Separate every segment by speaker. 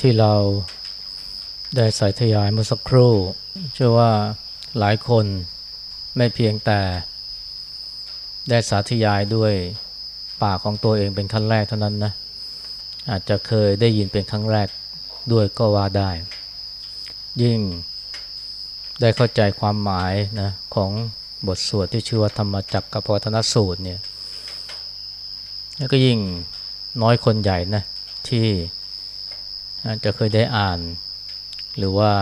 Speaker 1: ที่เราได้ใส่ทยายเมื่อสักครู่ เชื่อว่าหลายคนไม่เพียงแต่ได้สาธยายด้วยปากของตัวเองเป็นครั้งแรกเท่านั้นนะ อาจจะเคยได้ยินเป็นครั้งแรกด้วยก็ว่าได้ ยิ่งได้เข้าใจความหมายนะของบทสวดที่ชื่อว่าธรรมจักรกับปวัตนสูตรเนี่ยแล้วก็ยิ่งน้อยคนใหญ่นะที่ จะเคยได้อ่าน หรือว่า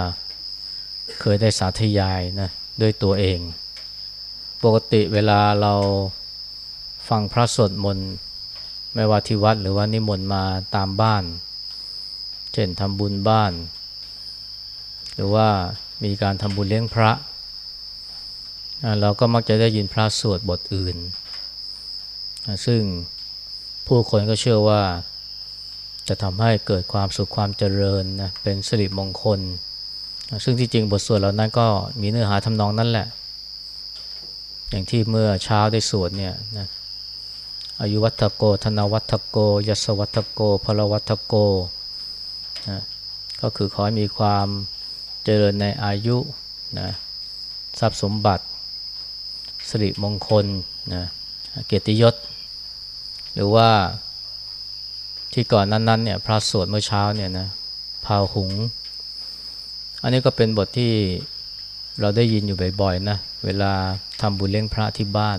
Speaker 1: เคยได้สาธยายนะด้วยตัวเอง ปกติเวลาเราฟังพระสวดมนต์ไม่ว่าที่วัดหรือว่านิมนต์มาตามบ้าน เช่นทำบุญบ้าน หรือว่ามีการทำบุญเลี้ยงพระ เราก็มักจะได้ยินพระสวดบทอื่น ซึ่งผู้คนก็เชื่อว่า จะทำให้เกิดความสุขความเจริญนะเป็นสิริมงคล ซึ่งที่จริงบทสวดเหล่านั้นก็มีเนื้อหาทำนองนั้นแหละ อย่างที่เมื่อเช้าได้สวดเนี่ยนะอายุวัตโก ธนวัตโก ยศวัตโกพลวัตโกนะก็คือขอให้มีความเจริญในอายุนะทรัพย์สมบัติสิริมงคลนะเกียรติยศ หรือว่า ที่ก่อนนั้นๆเนี่ยพระสวดเมื่อเช้าเนี่ยนะพาหุง อันนี้ก็เป็นบทที่เราได้ยินอยู่บ่อยๆนะเวลาทำบุญเลี้ยงพระที่บ้าน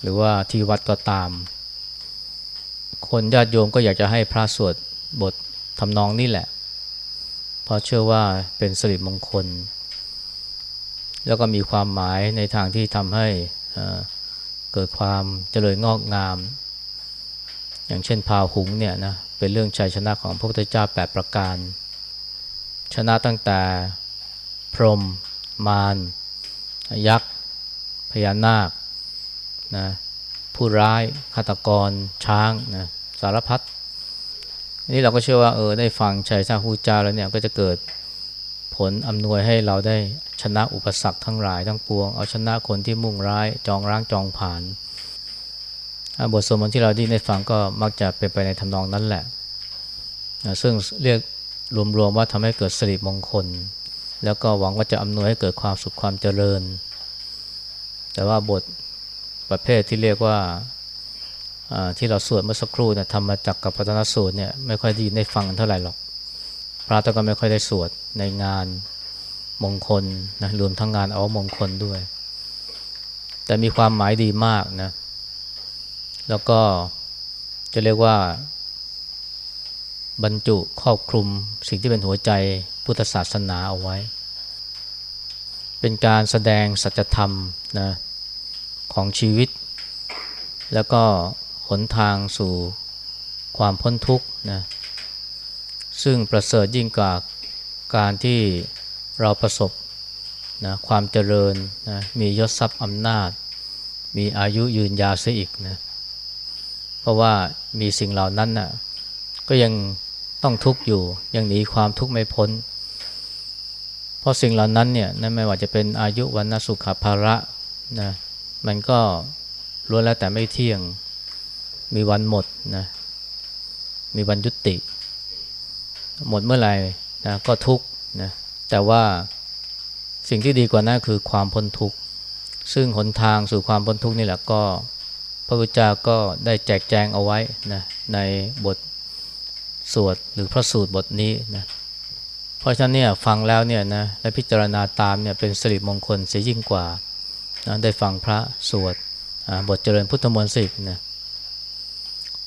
Speaker 1: หรือว่าที่วัดก็ตาม คนญาติโยมก็อยากจะให้พระสวดบททำนองนี่แหละ เพราะเชื่อว่าเป็นสิริมงคล แล้วก็มีความหมายในทางที่ทำให้เกิดความเจริญงอกงาม อย่างเช่นพาหุงเนี่ยนะเป็นเรื่องชัยชนะของพระพุทธเจ้าแปประการ ชนะตั้งแต่พรหมมารยักษ์ พญานาคนะผู้ร้ายฆาตกรช้างนะสารพัดนี่เราก็เชื่อว่าเออได้ฟังชัยชนะพูเจ้าแล้วเนี่ยก็จะเกิดผลอำนวยให้เราได้ชนะอุปสรรคทั้งหลายทั้งปวง เอาชนะคนที่มุ่งร้ายจองร้างจองผ่าน บทสวดมนต์ที่เราได้ฟังก็มักจะเป็นไปในทำนองนั้นแหละ ซึ่งเรียกรวมๆว่าทำให้เกิดสิริมงคล แล้วก็หวังว่าจะอำนวยให้เกิดความสุขความเจริญ แต่ว่าบทประเภทที่เรียกว่าที่เราสวดเมื่อสักครู่เนี่ยทำมาจากกับพัฒนสูตรเนี่ยไม่ค่อยดีได้ฟังกันเท่าไหร่หรอก พระก็ไม่ค่อยได้สวดในงานมงคลนะรวมทั้งงานเอามงคลด้วย แต่มีความหมายดีมากนะ แล้วก็จะเรียกว่า บรรจุครอบคลุมสิ่งที่เป็นหัวใจพุทธศาสนาเอาไว้ เป็นการแสดงสัจธรรมนะของชีวิต แล้วก็หนทางสู่ความพ้นทุกข์นะซึ่งประเสริฐยิ่งกว่าการที่เราประสบนะความเจริญนะมียศทรัพย์อำนาจ มีอายุยืนยาวเสียอีกนะเพราะว่ามีสิ่งเหล่านั้นน่ะก็ยังต้องทุกข์อยู่ ยังหนีความทุกข์ไม่พ้น เพราะสิ่งเหล่านั้นเนี่ยนั่นไม่ว่าจะเป็นอายุวันนสุขภาระนะมันก็ล้วนแล้วแต่ไม่เที่ยงมีวันหมดนะมีวันยุติ หมดเมื่อไหร่นะก็ทุกข์นะแต่ว่าสิ่งที่ดีกว่านั้นคือความพ้นทุกข์ซึ่งหนทางสู่ความพ้นทุกข์นี่แหละก็ พระพุทธเจ้าก็ได้แจกแจงเอาไว้นะในบทสวดหรือพระสูตรบทนี้นะเพราะฉะนั้นเนี่ยฟังแล้วเนี่ยนะและพิจารณาตามเนี่ยเป็นสิริมงคลเสียยิ่งกว่านะได้ฟังพระสวดบทเจริญพุทธมนต์สิกนะ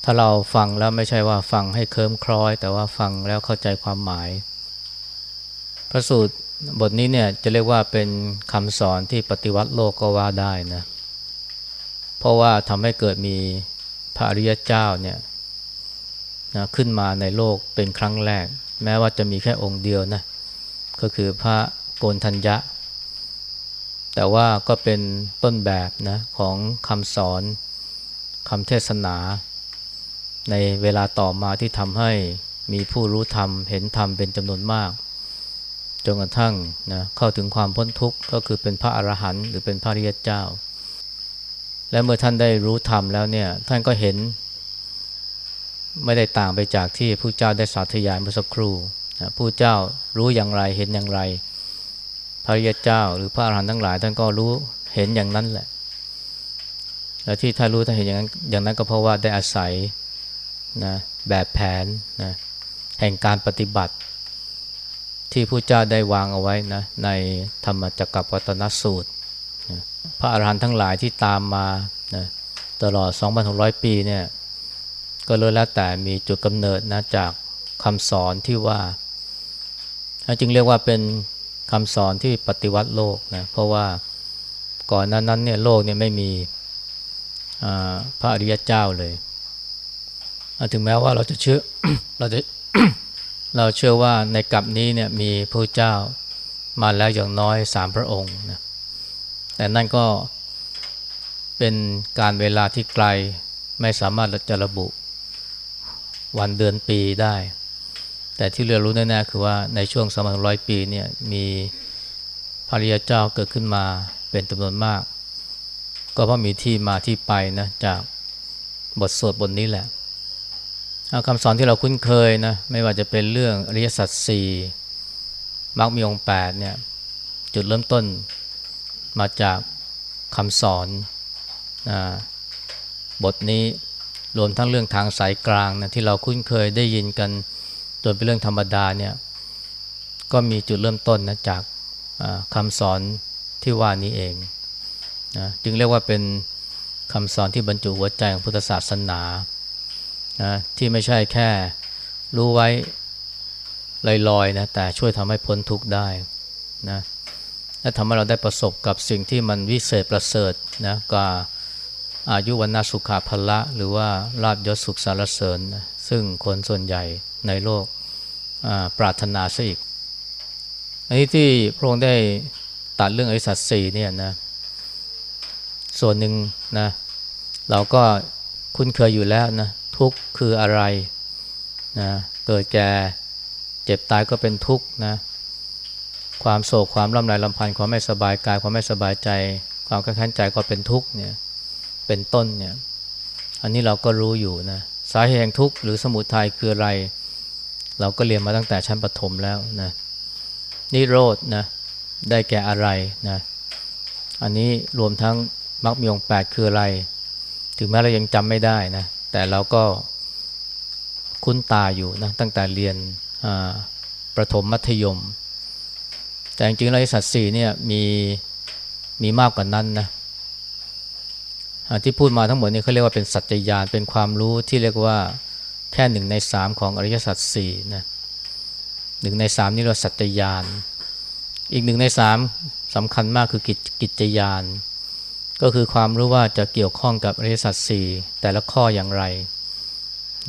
Speaker 1: ถ้าเราฟังแล้วไม่ใช่ว่าฟังให้เคิมคล้อย แต่ว่าฟังแล้วเข้าใจความหมาย พระสูตรบทนี้เนี่ยจะเรียกว่าเป็นคำสอนที่ปฏิวัติโลกก็ว่าได้นะเพราะว่าทำให้เกิดมีพระอริยเจ้าเนี่ยนะขึ้นมาในโลกเป็นครั้งแรก แม้ว่าจะมีแค่องค์เดียวนะก็คือพระโกนทัญญะ แต่ว่าก็เป็นต้นแบบนะของคำสอนคำเทศนา ในเวลาต่อมาที่ทำให้มีผู้รู้ธรรม เห็นธรรมเป็นจำนวนมากจนกระทั่งนะเข้าถึงความพ้นทุกข์ก็คือเป็นพระอรหันต์หรือเป็นพระริยเจ้า และเมื่อท่านได้รู้ธรรมแล้วเนี่ยท่านก็เห็น ไม่ได้ต่างไปจากที่ผู้เจ้าได้สาธยายเมื่อสักครู่ผู้เจ้ารู้อย่างไรเห็นอย่างไร พระริยเจ้าหรือพระอรหันต์ทั้งหลาย ท่านก็รู้เห็นอย่างนั้นแหละ และที่ท่านรู้ท่านเห็นอย่างนั้นอย่างนั้นก็เพราะว่าได้อาศัยนะแบบแผนนะแห่งการปฏิบัติ ที่ผู้เจ้าได้วางเอาไว้นะในธรรมจักรวัตนสูตร นะพระอรหันต์ทั้งหลายที่ตามมานะตลอด 2,600 ปีเนี่ยก็เลยแล้วแต่มีจุดกำเนิดนะจากคำสอนที่ว่าจึงเรียกว่าเป็นคำสอนที่ปฏิวัติโลกนะเพราะว่าก่อนนั้นนั้นเนี่ยโลกเนี่ยไม่มีพระอริยเจ้าเลยถึงแม้ว่าเราจะเชื่อเราจะเราเชื่อว่าในกลับนี้เนี่ยมีพระเจ้ามาแล้วอย่างน้อยสามพระองค์นะ แต่นั่นก็เป็นการเวลาที่ไกลไม่สามารถจะระบุวันเดือนปีได้ แต่ที่เรียรู้แน่ๆคือว่าในช่วงสมัยร้อยปีเนี่ยมีพระริยเจ้าเกิดขึ้นมาเป็นจำนวนมาก ก็เพราะมีที่มาที่ไปนะจากบทสวดบทนี้แหละเอาคำสอนที่เราคุ้นเคยนะไม่ว่าจะเป็นเรื่องอริยสัจสี่มรรคมีองค์แปดเนี่ยจุดเริ่มต้น มาจากคำสอนบทนี้รวมทั้งเรื่องทางสายกลางนะที่เราคุ้นเคยได้ยินกันจนเป็นเรื่องธรรมดาเนี่ยก็มีจุดเริ่มต้นนะจากคำสอนที่ว่านี้เองนะจึงเรียกว่าเป็นคำสอนที่บรรจุหัวใจของพุทธศาสนานะที่ไม่ใช่แค่รู้ไว้ลอยๆนะแต่ช่วยทำให้พ้นทุกข์ได้นะ และทำให้เราได้ประสบกับสิ่งที่มันวิเศษประเสริฐนะกับอายุวันนาสุขาภละ หรือว่าลาบยศสุขสารเสริญนะซึ่งคนส่วนใหญ่ในโลกปรารถนาซะอีก อันนี้ที่พระองค์ได้ตัดเรื่องอริสัตสีเนี่ยนะส่วนหนึ่งนะเราก็คุ้นเคยอยู่แล้วนะทุกข์คืออะไรนะเกิดแก่เจ็บตายก็เป็นทุกข์นะ ความโศกความลำไรลำพันธ์ความไม่สบายกายความไม่สบายใจ ความขันใจก็เป็นทุกข์เนี่ยเป็นต้นเนี่ยอันนี้เราก็รู้อยู่นะสาเหตุแห่งทุกข์หรือสมุทัยคืออะไร เราก็เรียนมาตั้งแต่ชั้นปฐมแล้วนะนิโรธนะได้แก่อะไรนะอันนี้รวมทั้งมรรคมีองค์แปดคืออะไร ถึงแม้เรายังจำไม่ได้นะแต่เราก็คุ้นตาอยู่นะตั้งแต่เรียนประถมมัธยม แต่จริงๆแล้วสัตว์สี่เนี่ยมีมีมากกว่านั้นนะที่พูดมาทั้งหมดนี้เขาเรียกว่าเป็นสัจจญาณเป็นความรู้ที่เรียกว่าแค่หนึ่งในสามของอริยสัจสี่นะหนึ่งในสามนี่เราสัจจญาณอีกหนึ่งในสามสำคัญมากคือกิจกิจญาณก็คือความรู้ว่าจะเกี่ยวข้องกับอริยสัจสี่แต่ละข้ออย่างไร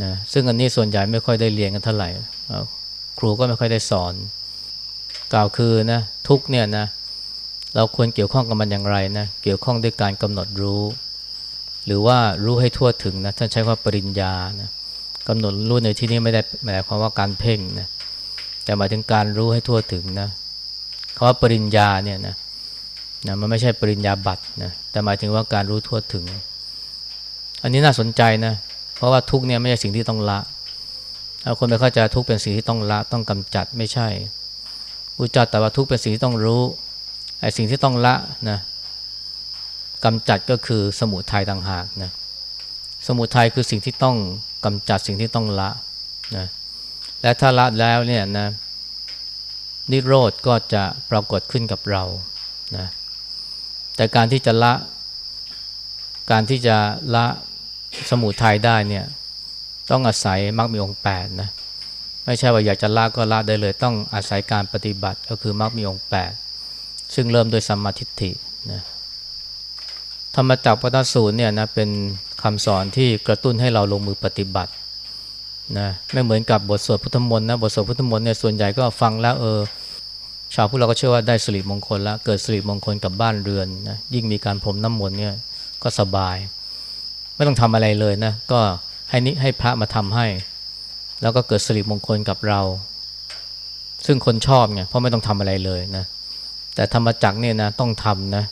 Speaker 1: นะซึ่งอันนี้ส่วนใหญ่ไม่ค่อยได้เรียนกันเท่าไหร่ครูก็ไม่ค่อยได้สอน กล่าวคือนะทุกเนี่ยนะเราควรเกี่ยวข้องกับมันอย่างไรนะเกี่ยวข้องด้วยการกำหนดรู้ หรือว่ารู้ให้ทั่วถึงนะท่านใช้ว่าปริญญานะกำหนดรู้ในที่นี้ไม่ได้หมายความว่าการเพ่งนะแต่หมายถึงการรู้ให้ทั่วถึงนะคำว่าปริญญาเนี่ยนะนะมันไม่ใช่ปริญญาบัตรนะแต่หมายถึงว่าการรู้ทั่วถึง อันนี้น่าสนใจนะเพราะว่าทุกเนี่ยไม่ใช่สิ่งที่ต้องละคนไปเข้าใจทุกเป็นสิ่งที่ต้องละต้องกำจัดไม่ใช่ อุจจาแต่ว่าทุกเป็นสิ่งที่ต้องรู้ไอ้สิ่งที่ต้องละนะกำจัดก็คือสมุทัยต่างหากนะสมุทัยคือสิ่งที่ต้องกำจัดสิ่งที่ต้องละนะและถ้าละแล้วเนี่ยนะนิโรธก็จะปรากฏขึ้นกับเรานะแต่การที่จะละ การที่จะละสมุทัยได้เนี่ยต้องอาศัยมรรคมีองค์แปดนะ ไม่ใช่ว่าอยากจะละก็ละได้เลย ต้องอาศัยการปฏิบัติก็คือมรรคมีองค์แปดซึ่งเริ่มโดยสัมมาทิฏฐินะธรรมจักรปตสูตรเนี่ยนะเป็นคำสอนที่กระตุ้นให้เราลงมือปฏิบัตินะไม่เหมือนกับบทสวดพุทธมนต์นะบทสวดพุทธมนต์เนี่ยส่วนใหญ่ก็ฟังแล้วเออชาวพุทธเราก็เชื่อว่าได้สิริมงคลแล้วเกิดสิริมงคลกับบ้านเรือนนะยิ่งมีการพรมน้ำมนต์เนี่ยก็สบาย ไม่ต้องทำอะไรเลยนะก็ให้นิให้พระมาทำให้ แล้วก็เกิดสิริมงคลกับเรา ซึ่งคนชอบเนี่ยเพราะไม่ต้องทำอะไรเลยนะแต่ธรรมจักเนี่ยนะต้องทำนะ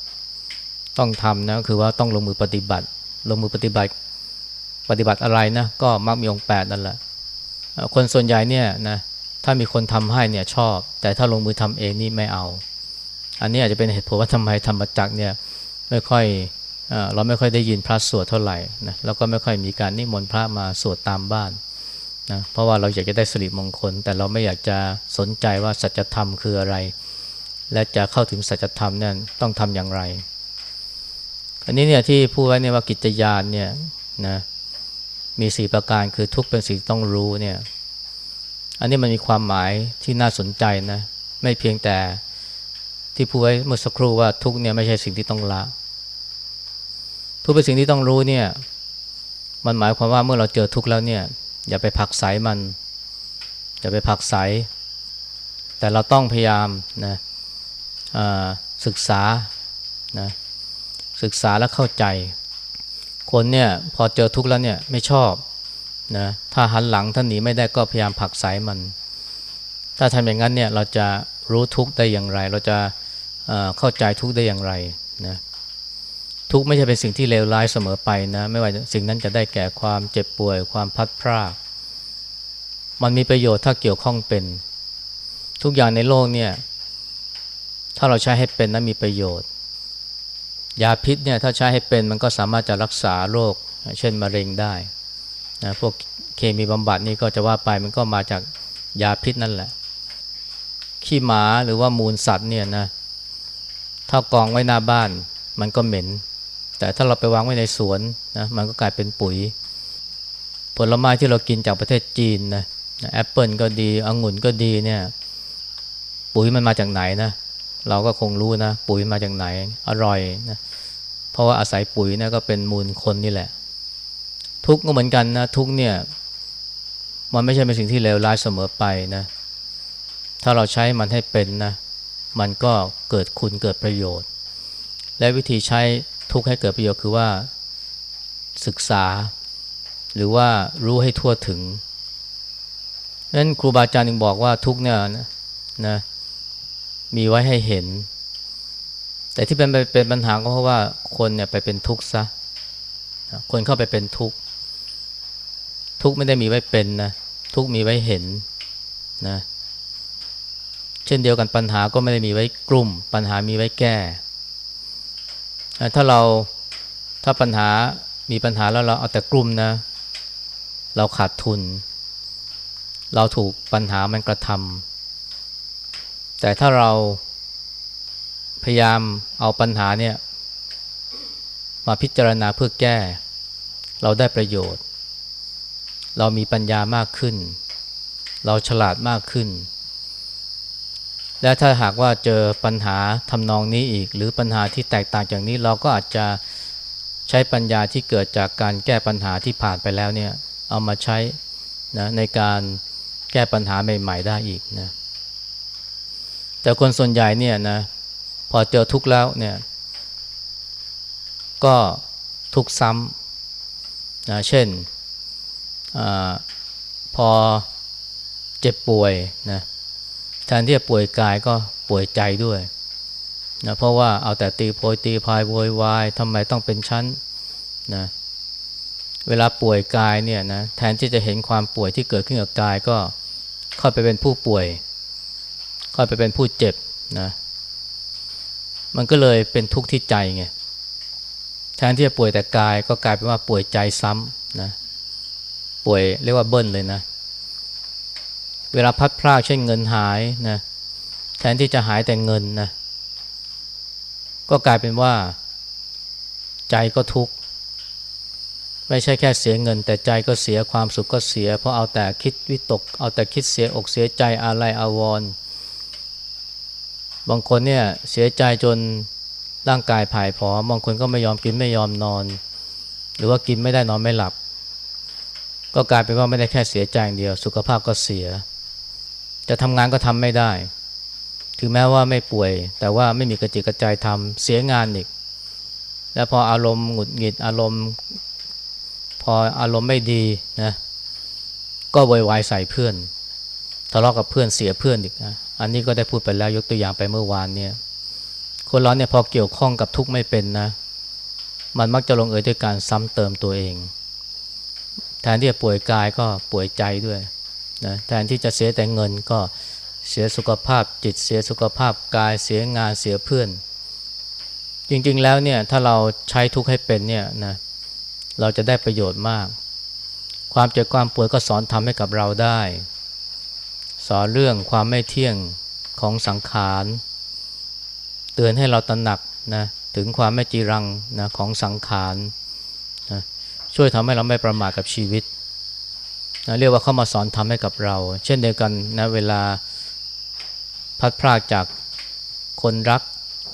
Speaker 1: ต้องทำนะคือว่าต้องลงมือปฏิบัติ ลงมือปฏิบัติปฏิบัติอะไรนะก็มักมีองค์แปดนั่นแหละคนส่วนใหญ่เนี่ยนะถ้ามีคนทำให้เนี่ยชอบ แต่ถ้าลงมือทำเองนี่ไม่เอา อันนี้อาจจะเป็นเหตุผลว่าทำไมธรรมจักรเนี่ยไม่ค่อยเราไม่ค่อยได้ยินพระสวดเท่าไหร่นะแล้วก็ไม่ค่อยมีการนิมนต์พระมาสวดตามบ้าน นะเพราะว่าเราอยากจะได้สิริมงคล แต่เราไม่อยากจะสนใจว่าสัจธรรมคืออะไร และจะเข้าถึงสัจธรรมนี่ยต้องทำอย่างไร อันนี้เนี่ยที่พูดไว้เนี่ยว่ากิจยานเนี่ยนะมีสี่ประการคือทุกเป็นสิ่งต้องรู้เนี่ยอันนี้มันมีความหมายที่น่าสนใจนะไม่เพียงแต่ที่พูดไว้เมื่อสักครู่ว่าทุกเนี่ยไม่ใช่สิ่งที่ต้องละ ทุกเป็นสิ่งที่ต้องรู้เนี่ยมันหมายความว่าเมื่อเราเจอทุกข์แล้วเนี่ย อย่าไปผลักไสมัน อย่าไปผลักไสแต่เราต้องพยายามนะศึกษานะศึกษาและเข้าใจ คนเนี่ยพอเจอทุกข์แล้วเนี่ยไม่ชอบนะถ้าหันหลังถ้าหนีไม่ได้ก็พยายามผลักไสมัน ถ้าทำอย่างนั้นเนี่ยเราจะรู้ทุกข์ได้อย่างไร เราจะเอ่อเข้าใจทุกข์ได้อย่างไรนะ ทุกไม่ใช่เป็นสิ่งที่เลวร้ายเสมอไปนะ ไม่ว่าสิ่งนั้นจะได้แก่ความเจ็บป่วย ความพัดพราก มันมีประโยชน์ถ้าเกี่ยวข้องเป็น ทุกอย่างในโลกเนี่ย ถ้าเราใช้ให้เป็นนั้นมีประโยชน์ ยาพิษเนี่ยถ้าใช้ให้เป็นมันก็สามารถจะรักษาโรค เช่นมะเร็งได้นะพวกเคมีบำบัดนี่ก็จะว่าไปมันก็มาจากยาพิษนั่นแหละ ขี้หมาหรือว่ามูลสัตว์เนี่ยนะถ้ากองไว้หน้าบ้านมันก็เหม็น แต่ถ้าเราไปวางไว้ในสวนนะมันก็กลายเป็นปุ๋ย ผลไม้ที่เรากินจากประเทศจีนนะแอปเปิลก็ดีองุ่นก็ดีเนี่ย ปุ๋ยมันมาจากไหนนะเราก็คงรู้นะ ปุ๋ยมาจากไหน อร่อยนะเพราะว่าอาศัยปุ๋ยนะก็เป็นมูลคนนี่แหละ ทุกก็เหมือนกันนะทุกเนี่ย มันไม่ใช่เป็นสิ่งที่เลวร้ายเสมอไปนะ ถ้าเราใช้มันให้เป็นนะ มันก็เกิดคุณเกิดประโยชน์ และวิธีใช้ ทุกข์ให้เกิดประโยชน์คือว่าศึกษา หรือว่ารู้ให้ทั่วถึงนั้นครูบาอาจารย์จึงบอกว่าทุกเนี่ยนะนะมีไว้ให้เห็น แต่ที่เป็นเป็นปัญหาก็เพราะว่าคนเนี่ยไปเป็นทุกข์ซะนะคนเข้าไปเป็นทุกข์ทุกข์ไม่ได้มีไว้เป็นนะทุกข์มีไว้เห็นนะเช่นเดียวกันปัญหาก็ไม่ได้มีไว้กลุ่ม ปัญหามีไว้แก้ ถ้าเราถ้าปัญหามีปัญหาแล้วเราเอาแต่กลุ่มนะ เราขาดทุน เราถูกปัญหามันกระทำแต่ถ้าเราพยายามเอาปัญหาเนี่ยมาพิจารณาเพื่อแก้ เราได้ประโยชน์ เรามีปัญญามากขึ้น เราฉลาดมากขึ้น และถ้าหากว่าเจอปัญหาทำนองนี้อีก หรือปัญหาที่แตกต่างจากนี้เราก็อาจจะใช้ปัญญาที่เกิดจากการแก้ปัญหาที่ผ่านไปแล้วเนี่ยเอามาใช้นะในการแก้ปัญหาใหม่ ๆ ได้อีกนะแต่คนส่วนใหญ่เนี่ยนะพอเจอทุกข์แล้วเนี่ยก็ทุกข์ซ้ำนะเช่นอพอเจ็บป่วยนะ แทนที่จะป่วยกายก็ป่วยใจด้วยนะเพราะว่าเอาแต่ตีโพยตีพายโวยวายทำไมต้องเป็นชั้นนะเวลาป่วยกายเนี่ยนะแทนที่จะเห็นความป่วยที่เกิดขึ้นกับกายก็เข้าไปเป็นผู้ป่วยค่อยไปเป็นผู้เจ็บนะมันก็เลยเป็นทุกข์ที่ใจไงแทนที่จะป่วยแต่กายก็กลายเป็นว่าป่วยใจซ้ำนะป่วยเรียกว่าเบิ้ลเลยนะ เวลาพัดพลาดเช่นเงินหายนะแทนที่จะหายแต่เงินนะก็กลายเป็นว่า ใจก็ทุกข์ไม่ใช่แค่เสียเงิน แต่ใจก็เสียความสุขก็เสีย เพราะเอาแต่คิดวิตก เอาแต่คิดเสียอกเสียใจอะไรอาวรณ์บางคนเนี่ยเสียใจจนร่างกายผายผอมบางคนก็ไม่ยอมกินไม่ยอมนอน หรือว่ากินไม่ได้นอนไม่หลับ ก็กลายเป็นว่าไม่ได้แค่เสียใจอย่างเดียว สุขภาพก็เสีย จะทำงานก็ทำไม่ได้ ถึงแม้ว่าไม่ป่วย แต่ว่าไม่มีกระจิกกระใจทำเสียงานอีก แล้วพออารมณ์หงุดหงิดอารมณ์ พออารมณ์ไม่ดีนะก็วอยวายใส่เพื่อน ทะเลาะกับเพื่อนเสียเพื่อนอีกนะอันนี้ก็ได้พูดไปแล้วยกตัวอย่างไปเมื่อวานเนี่ยคนเราเนี่ยพอเกี่ยวข้องกับทุกข์ไม่เป็นนะ มันมักจะลงเอยด้วยการซ้ำเติมตัวเอง แทนที่จะป่วยกายก็ป่วยใจด้วย นะแทนที่จะเสียแต่เงินก็เสียสุขภาพจิตเสียสุขภาพกายเสียงานเสียเพื่อน จริงๆแล้วเนี่ยถ้าเราใช้ทุกข์ให้เป็นเนี่ยนะเราจะได้ประโยชน์มาก ความเจ็บความป่วยก็สอนทำให้กับเราได้ สอนเรื่องความไม่เที่ยงของสังขารเตือนให้เราตระหนักนะถึงความไม่จีรังนะของสังขารนะช่วยทำให้เราไม่ประมาทกับชีวิต นะเรียกว่าเข้ามาสอนทำให้กับเรา เช่นเดียวกันนะเวลาพัดพรากจากคนรัก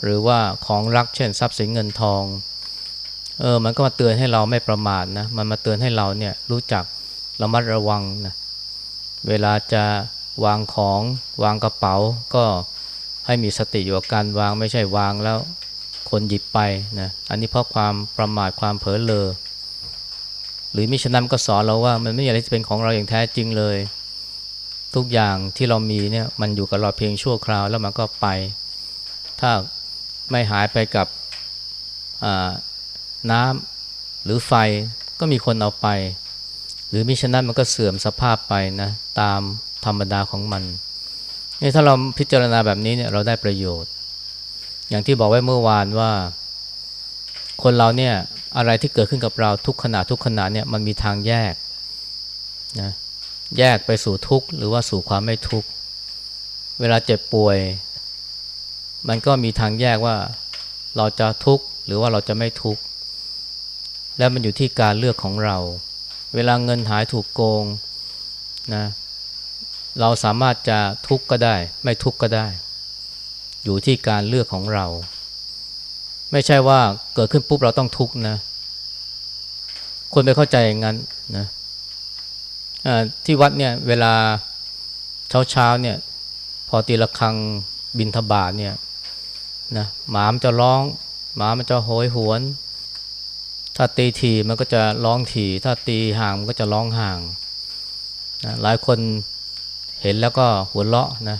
Speaker 1: หรือว่าของรัก เช่นทรัพย์สินเงินทองเออมันก็มาเตือนให้เราไม่ประมาทนะมันมาเตือนให้เราเนี่ยรู้จักระมัดระวังนะเวลาจะวางของวางกระเป๋า ก็ให้มีสติอยู่กับการวางไม่ใช่วางแล้วคนหยิบไปนะอันนี้เพราะความประมาทความเผลอเลอ หรือมิฉะนั้นก็สอนเราว่ามันไม่มีอะไรที่เป็นของเราอย่างแท้จริงเลย ทุกอย่างที่เรามีเนี่ยมันอยู่กับเราเพียงชั่วคราวแล้วมันก็ไป ถ้าไม่หายไปกับน้ำหรือไฟก็มีคนเอาไป หรือมิฉะนั้นมันก็เสื่อมสภาพไปนะตามธรรมดาของมันนี่ถ้าเราพิจารณาแบบนี้เนี่ยเราได้ประโยชน์ อย่างที่บอกไว้เมื่อวานว่า คนเราเนี่ย อะไรที่เกิดขึ้นกับเราทุกขณะทุกขณะเนี่ยมันมีทางแยกนะแยกไปสู่ทุกข์หรือว่าสู่ความไม่ทุกข์ เวลาเจ็บป่วย มันก็มีทางแยกว่าเราจะทุกข์หรือว่าเราจะไม่ทุกข์ แล้วมันอยู่ที่การเลือกของเรา เวลาเงินหายถูกโกงนะเราสามารถจะทุกข์ก็ได้ ไม่ทุกข์ก็ได้ อยู่ที่การเลือกของเรา ไม่ใช่ว่าเกิดขึ้นปุ๊บเราต้องทุกข์นะ คนไปเข้าใจอย่างนั้นนะที่วัดเนี่ยเวลาเช้าเช้าเนี่ย พอตีละครังบินทบาทเนี่ยนะหมามจะร้อง หมามันจะโหยหวน ถ้าตีทีมันก็จะร้องทีถ้าตีห่างมันก็จะร้องห่างนะหลายคนเห็นแล้วก็หัวเราะนะ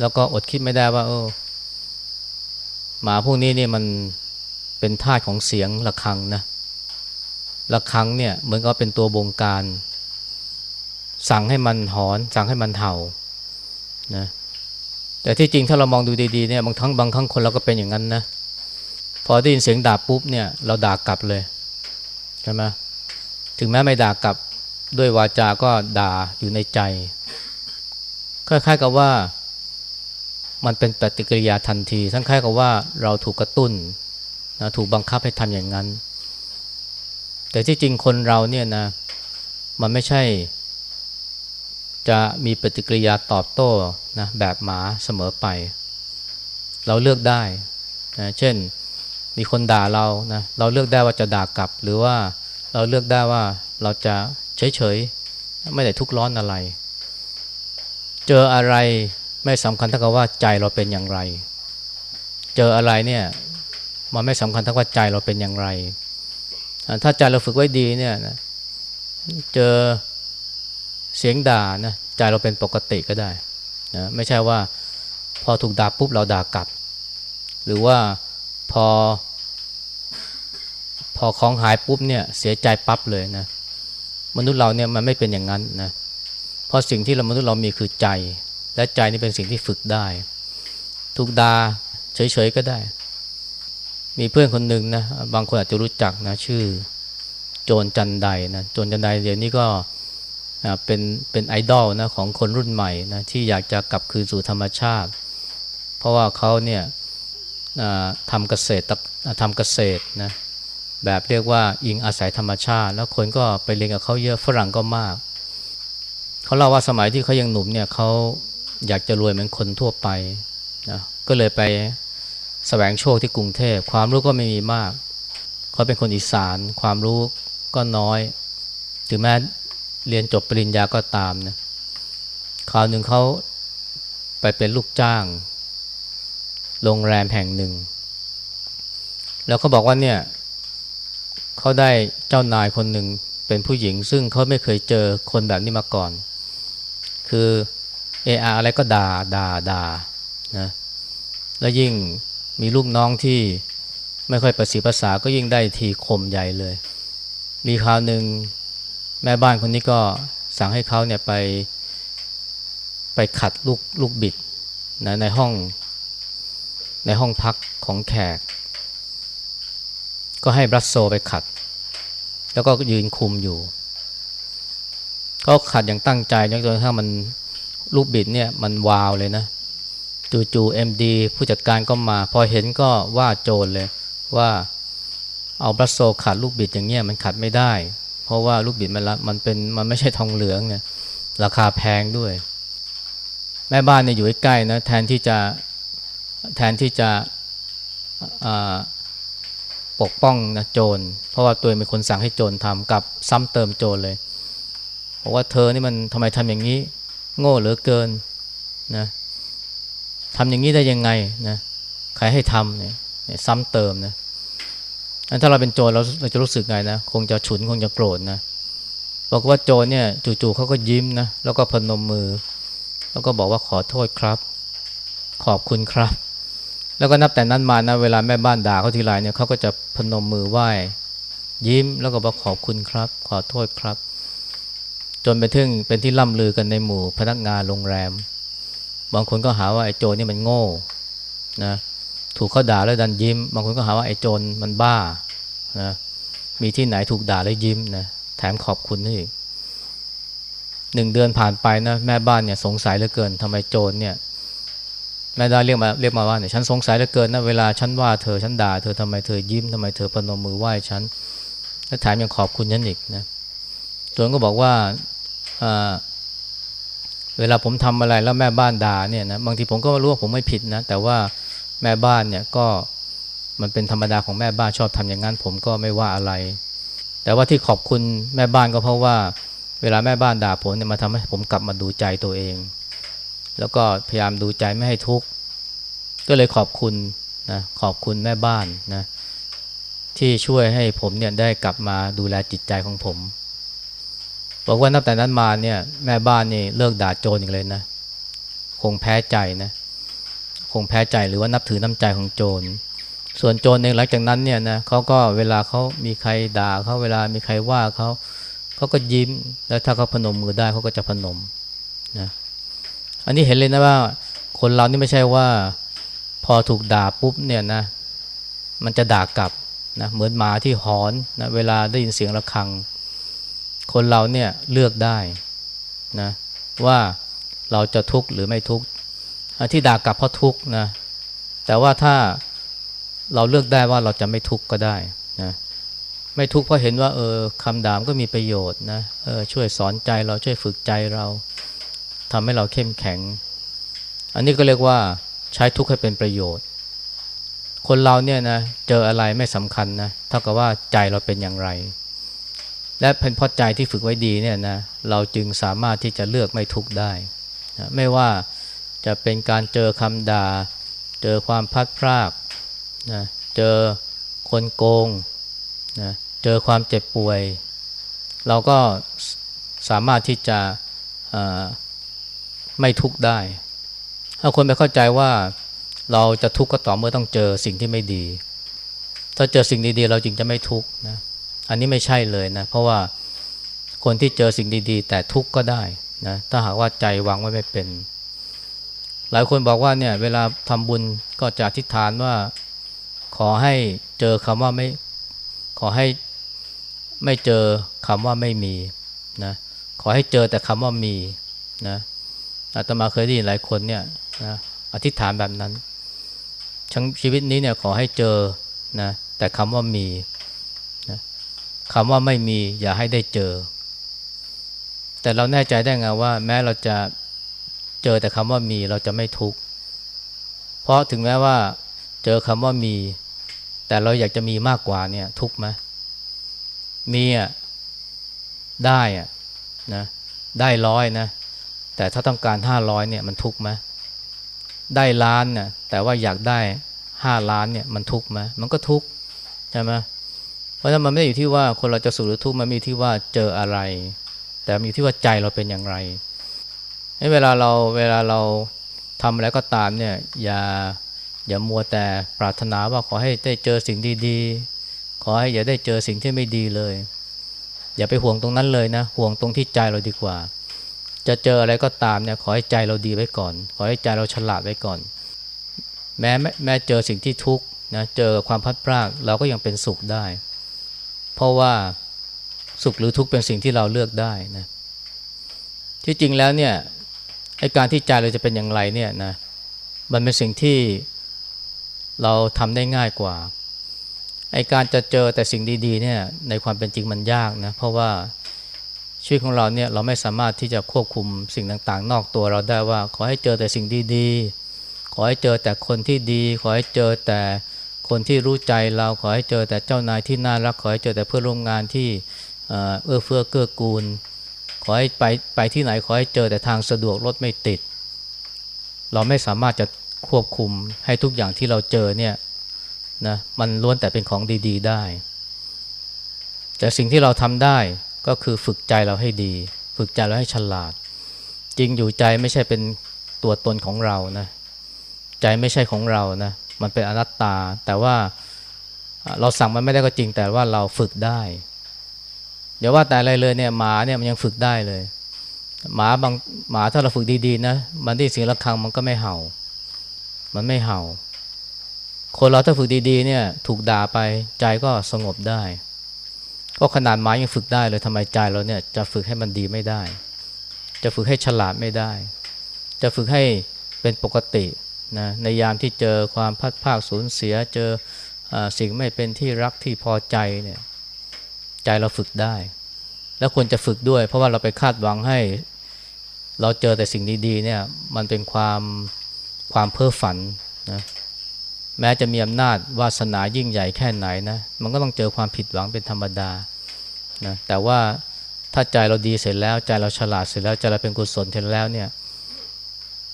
Speaker 1: แล้วก็อดคิดไม่ได้ว่า เออ หมาพวกนี้นี่มันเป็นทาสของเสียงระฆังนะระฆังเนี่ยเหมือนก็เป็นตัวบงการ สั่งให้มันหอน สั่งให้มันเห่านะแต่ที่จริงถ้าเรามองดูดีๆเนี่ยบางครั้งบางครั้งคนเราก็เป็นอย่างนั้นนะพอได้ยินเสียงด่าปุ๊บเนี่ยเราด่ากลับเลยใช่ไหมถึงแม้ไม่ด่ากลับด้วยวาจาก็ด่าอยู่ในใจคล้ายๆกับว่า มันเป็นปฏิกิริยาทันที ทั้งคล้ายกับว่าเราถูกกระตุ้นนะถูกบังคับให้ทำอย่างนั้น แต่ที่จริงคนเราเนี่ยนะมันไม่ใช่ จะมีปฏิกิริยาตอบโต้นะแบบหมาเสมอไป เราเลือกได้นะเช่นมีคนด่าเรานะเราเลือกได้ว่าจะด่ากลับ หรือว่าเราเลือกได้ว่าเราจะเฉยๆไม่ได้ทุกร้อนอะไร เจออะไร ไม่สำคัญเท่ากับว่าใจเราเป็นอย่างไร เจออะไรเนี่ยมันไม่สำคัญเท่ากับว่าใจเราเป็นอย่างไร ถ้าใจเราฝึกไว้ดีเนี่ยนะเจอเสียงด่านะใจเราเป็นปกติก็ได้นะไม่ใช่ว่าพอถูกด่าปุ๊บเราด่ากลับ หรือว่าพอ พอของหายปุ๊บเนี่ยเสียใจปั๊บเลยนะมนุษย์เราเนี่ยมันไม่เป็นอย่างนั้นนะเพราะสิ่งที่เรามนุษย์เรามีคือใจ และใจนี่เป็นสิ่งที่ฝึกได้ ทุกดาเฉยๆก็ได้ มีเพื่อนคนหนึ่งนะบางคนอาจจะรู้จักนะชื่อ โจนจันไดนะโจนจันไดเดี๋ยวนี้ก็เป็นเป็นไอดอลนะของคนรุ่นใหม่นะที่อยากจะกลับคืนสู่ธรรมชาติ เพราะว่าเขาเนี่ยทำเกษตรทำเกษตรนะแบบเรียกว่าอิงอาศัยธรรมชาติ แล้วคนก็ไปเรียนกับเขาเยอะฝรั่งก็มาก เขาเล่าว่าสมัยที่เขายังหนุ่มเนี่ยเขา อยากจะรวยเหมือนคนทั่วไปนะก็เลยไปสแสวงโชคที่กรุงเทพ ความรู้ก็ไม่มีมาก เขาเป็นคนอีสาน ความรู้ก็น้อย ถึงแม้เรียนจบปริญญาก็ตามนะคราวหนึ่งเขาไปเป็นลูกจ้าง โรงแรมแห่งหนึ่ง แล้วเขาบอกว่าเนี่ยเขาได้เจ้านายคนหนึ่งเป็นผู้หญิง ซึ่งเขาไม่เคยเจอคนแบบนี้มาก่อน คือ เออาอะไรก็ด่าด่าด่านะแล้วยิ่งมีลูกน้องที่ไม่ค่อยประสีภาษาก็ยิ่งได้ทีคมใหญ่เลย มีคราวหนึ่งแม่บ้านคนนี้ก็สั่งให้เขาเนี่ยไปไปขัดลูกลูกบิดนะในห้องในห้องพักของแขก ก็ให้บรัสโซไปขัด แล้วก็ยืนคุมอยู่ ก็ขัดอย่างตั้งใจจนกระทั่งมัน ลูกบิดเนี่ยมันวาวเลยนะจู่ๆเอ็มดีผู้จัดการก็มา พอเห็นก็ว่าโจรเลยว่าเอาบรัสโซขัดลูกบิดอย่างเงี้ยมันขัดไม่ได้ เพราะว่าลูกบิดมันละมันเป็นมันไม่ใช่ทองเหลืองเนี่ยราคาแพงด้วย แม่บ้านเนี่ยอยู่ใกล้ๆนะแทนที่จะแทนที่จะปกป้องนะโจรเพราะว่าตัวเองเป็นคนสั่งให้โจรทำกับซ้ำเติมโจรเลยบอกว่าเธอนี่มันทำไมทำอย่างนี้ โง่เหลือเกินนะทำอย่างนี้ได้ยังไงนะใครให้ทำเนี่ยซ้ำเติมนะอันถ้าเราเป็นโจรเราเราจะรู้สึกไงนะคงจะฉุนคงจะโกรธนะบอกว่าโจรเนี่ยจู่ๆเขาก็ยิ้มนะแล้วก็พนมมือ แล้วก็บอกว่าขอโทษครับ ขอบคุณครับ แล้วก็นับแต่นั้นมานะเวลาแม่บ้านด่าเขาทีไรเนี่ยเขาก็จะพนมมือไหว้ยิ้มแล้วก็บอกขอบคุณครับ ขอโทษครับ จนไปถึงเป็นที่ล่ำลือกันในหมู่พนักงานโรงแรม บางคนก็หาว่าไอ้โจรนี่มันโง่นะถูกเขาด่าแล้วดันยิ้ม บางคนก็หาว่าไอ้โจรมันบ้านะมีที่ไหนถูกด่าแล้วยิ้มนะแถมขอบคุณนี่อีกหนึ่งเดือนผ่านไปนะแม่บ้านเนี่ยสงสัยเหลือเกินทำไมโจรเนี่ยแม่ได้เรียกมาเรียกมาว่าเนี่ยฉันสงสัยเหลือเกินนะเวลาฉันว่าเธอฉันด่าเธอทำไมเธอยิ้มทำไมเธอพนมมือไหว้ฉันและแถมยังขอบคุณฉันอีกนะโจรก็บอกว่า เวลาผมทำอะไรแล้วแม่บ้านด่าเนี่ยนะบางทีผมก็รู้ว่าผมไม่ผิดนะ แต่ว่าแม่บ้านเนี่ยก็มันเป็นธรรมดาของแม่บ้านชอบทำอย่างนั้น ผมก็ไม่ว่าอะไร แต่ว่าที่ขอบคุณแม่บ้านก็เพราะว่า เวลาแม่บ้านด่าผมเนี่ยมาทำให้ผมกลับมาดูใจตัวเอง แล้วก็พยายามดูใจไม่ให้ทุกข์ก็เลยขอบคุณนะขอบคุณแม่บ้านนะที่ช่วยให้ผมเนี่ยได้กลับมาดูแลจิตใจของผม บอกว่านับแต่นั้นมาเนี่ยแม่บ้านนี่เลิกด่าโจรอีกเลยนะ คงแพ้ใจนะ คงแพ้ใจหรือว่านับถือน้ำใจของโจร ส่วนโจรเองหลังจากนั้นเนี่ยนะเขาก็เวลาเขามีใครด่าเขาเวลามีใครว่าเขาเขาก็ยิ้มแล้วถ้าเขาพนมมือได้เขาก็จะพนมนะอันนี้เห็นเลยนะว่า คนเรานี่ไม่ใช่ว่า พอถูกด่าปุ๊บเนี่ยนะ มันจะด่ากลับนะเหมือนหมาที่หอนนะเวลาได้ยินเสียงระฆัง คนเราเนี่ยเลือกได้นะว่าเราจะทุกข์หรือไม่ทุกข์ที่ด่ากลับเพราะทุกข์นะแต่ว่าถ้าเราเลือกได้ว่าเราจะไม่ทุกข์ก็ได้นะไม่ทุกข์เพราะเห็นว่าเออคำด่ามก็มีประโยชน์นะเออช่วยสอนใจเราช่วยฝึกใจเราทำให้เราเข้มแข็ง อันนี้ก็เรียกว่าใช้ทุกข์ให้เป็นประโยชน์ คนเราเนี่ยนะเจออะไรไม่สำคัญนะเท่ากับว่าใจเราเป็นอย่างไร และเป็นพราะใจที่ฝึกไว้ดีเนี่ยนะเราจึงสามารถที่จะเลือกไม่ทุกข์ได้นะไม่ว่าจะเป็นการเจอคำด่า เจอความพัดพรากนะเจอคนโกงนะเจอความเจ็บป่วย เราก็สามารถที่จะไม่ทุกข์ได้ ถ้าคนไปเข้าใจว่าเราจะทุกข์ก็ต่อเมื่อต้องเจอสิ่งที่ไม่ดี ถ้าเจอสิ่งดีๆ เราจึงจะไม่ทุกข์นะ อันนี้ไม่ใช่เลยนะ เพราะว่าคนที่เจอสิ่งดีๆ แต่ทุกข์ก็ได้นะถ้าหากว่าใจวางไว้ไม่เป็น หลายคนบอกว่าเนี่ยเวลาทำบุญก็จะอธิษฐานว่าขอให้เจอคำว่าไม่ขอให้ไม่เจอคำว่าไม่มีนะขอให้เจอแต่คำว่ามีนะอาตมาเคยได้ยินหลายคนเนี่ยนะอธิษฐานแบบนั้นทั้งชีวิตนี้เนี่ยขอให้เจอนะแต่คำว่ามี คำว่าไม่มีอย่าให้ได้เจอ แต่เราแน่ใจได้ไงว่า แม้เราจะเจอแต่คำว่ามีเราจะไม่ทุกข์เพราะถึงแม้ว่าเจอคำว่ามี แต่เราอยากจะมีมากกว่าเนี่ยทุกข์ไหมมีอะได้อะนะได้ร้อยนะแต่ถ้าต้องการห้าร้อยเนี่ยมันทุกข์ไหมได้ล้านน่ะแต่ว่าอยากได้ห้าล้านเนี่ยมันทุกข์ไหมมันก็ทุกข์ใช่ไหมเราะนั้นมันไม่ได้อยู่ที่ว่าคนเราจะสุขหรือทุกข์มันมีที่ว่าเจออะไร แต่มีที่ว่าใจเราเป็นอย่างไรให้เวลาเราเวลาเราทำอะไรก็ตามเนี่ยอย่าอย่ามัวแต่ปรารถนาว่าขอให้ได้เจอสิ่งดีๆ ขอให้อย่าได้เจอสิ่งที่ไม่ดีเลย อย่าไปห่วงตรงนั้นเลยนะ ห่วงตรงที่ใจเราดีกว่า จะเจออะไรก็ตามเนี่ยขอให้ใจเราดีไว้ก่อน ขอให้ใจเราฉลาดไว้ก่อน แม้แม้เจอสิ่งที่ทุกข์นะเจอความพัดพรากเราก็ยังเป็นสุขได้ เพราะว่าสุขหรือทุกข์เป็นสิ่งที่เราเลือกได้นะที่จริงแล้วเนี่ยไอการที่ใจเราจะเป็นอย่างไรเนี่ยนะมันเป็นสิ่งที่เราทำได้ง่ายกว่าไอการจะเจอแต่สิ่งดีๆเนี่ยในความเป็นจริงมันยากนะเพราะว่าชีวิตของเราเนี่ยเราไม่สามารถที่จะควบคุมสิ่งต่างๆ นอกตัวเราได้ว่า ขอให้เจอแต่สิ่งดีๆ ขอให้เจอแต่คนที่ดี ขอให้เจอแต่ คนที่รู้ใจเราขอให้เจอแต่เจ้านายที่น่ารักขอให้เจอแต่เพื่อนร่วมงานที่เอื้อเฟื้อเกื้อกูล ขอให้ไปไปที่ไหนขอให้เจอแต่ทางสะดวกรถไม่ติด เราไม่สามารถจะควบคุมให้ทุกอย่างที่เราเจอเนี่ยนะมันล้วนแต่เป็นของดี ๆ ได้ แต่สิ่งที่เราทำได้ก็คือฝึกใจเราให้ดี ฝึกใจเราให้ฉลาด จริงอยู่ใจไม่ใช่เป็นตัวตนของเรานะ ใจไม่ใช่ของเรานะ มันเป็นอนัตตา แต่ว่าเราสั่งมันไม่ได้ก็จริง แต่ว่าเราฝึกได้อย่าว่าแต่อะไรเลยเนี่ยหมาเนี่ยมันยังฝึกได้เลย หมาบางหมาถ้าเราฝึกดีๆนะมันได้เสียงะระฆังมันก็ไม่เห่า มันไม่เห่า คนเราถ้าฝึกดีๆเนี่ยถูกด่าไปใจก็สงบได้ ก็ขนาดหมายังฝึกได้เลยทำไมใจเราเนี่ยจะฝึกให้มันดีไม่ได้ จะฝึกให้ฉลาดไม่ได้ จะฝึกให้เป็นปกติ นะในยามที่เจอความพัดภาคสูญเสียเจออสิ่งไม่เป็นที่รักที่พอใจเนี่ยใจเราฝึกได้ แล้วควรจะฝึกด้วย เพราะว่าเราไปคาดหวังให้ เราเจอแต่สิ่งดีๆเนี่ยมันเป็นความความเพ้อฝันนะแม้จะมีอำนาจวาสนายิ่งใหญ่แค่ไหนนะมันก็ต้องเจอความผิดหวังเป็นธรรมดานะแต่ว่าถ้าใจเราดีเสร็จแล้ว ใจเราฉลาดเสร็จแล้วใจเราเป็นกุศลเสร็จแล้วเนี่ย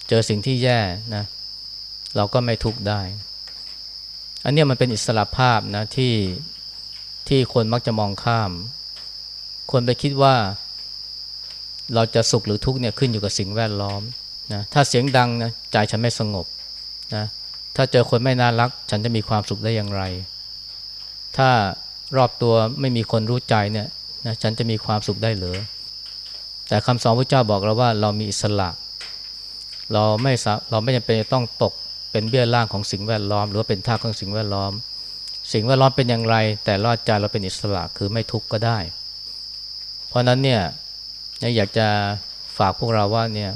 Speaker 1: เจอสิ่งที่แย่นะ เราก็ไม่ทุกข์ได้ อันนี้มันเป็นอิสระภาพนะที่ที่คนมักจะมองข้าม คนไปคิดว่า เราจะสุขหรือทุกข์เนี่ยขึ้นอยู่กับสิ่งแวดล้อมนะถ้าเสียงดังนะใจฉันไม่สงบนะถ้าเจอคนไม่น่ารัก ฉันจะมีความสุขได้อย่างไร ถ้ารอบตัวไม่มีคนรู้ใจเนี่ยนะฉันจะมีความสุขได้หรือแต่คำสอนพระเจ้าบอกเราว่าเรามีอิสระ เราไม่เราไม่จำเป็นจะต้องตก เป็นเบี้ยล่างของสิ่งแวดล้อม หรือว่าเป็นท่าของสิ่งแวดล้อม สิ่งแวดล้อมเป็นอย่างไร แต่รอดใจเราเป็นอิสระคือไม่ทุกข์ก็ได้ เพราะนั้นเนี่ยอยากจะฝากพวกเราว่าเนี่ย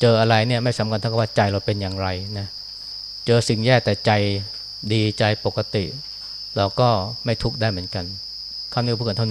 Speaker 1: เจออะไรเนี่ยไม่สำคัญเท่ากับว่าใจเราเป็นอย่างไรนะเจอสิ่งแย่แต่ใจดีใจปกติ เราก็ไม่ทุกข์ได้เหมือนกันคำนี้พูดกันเท่านี้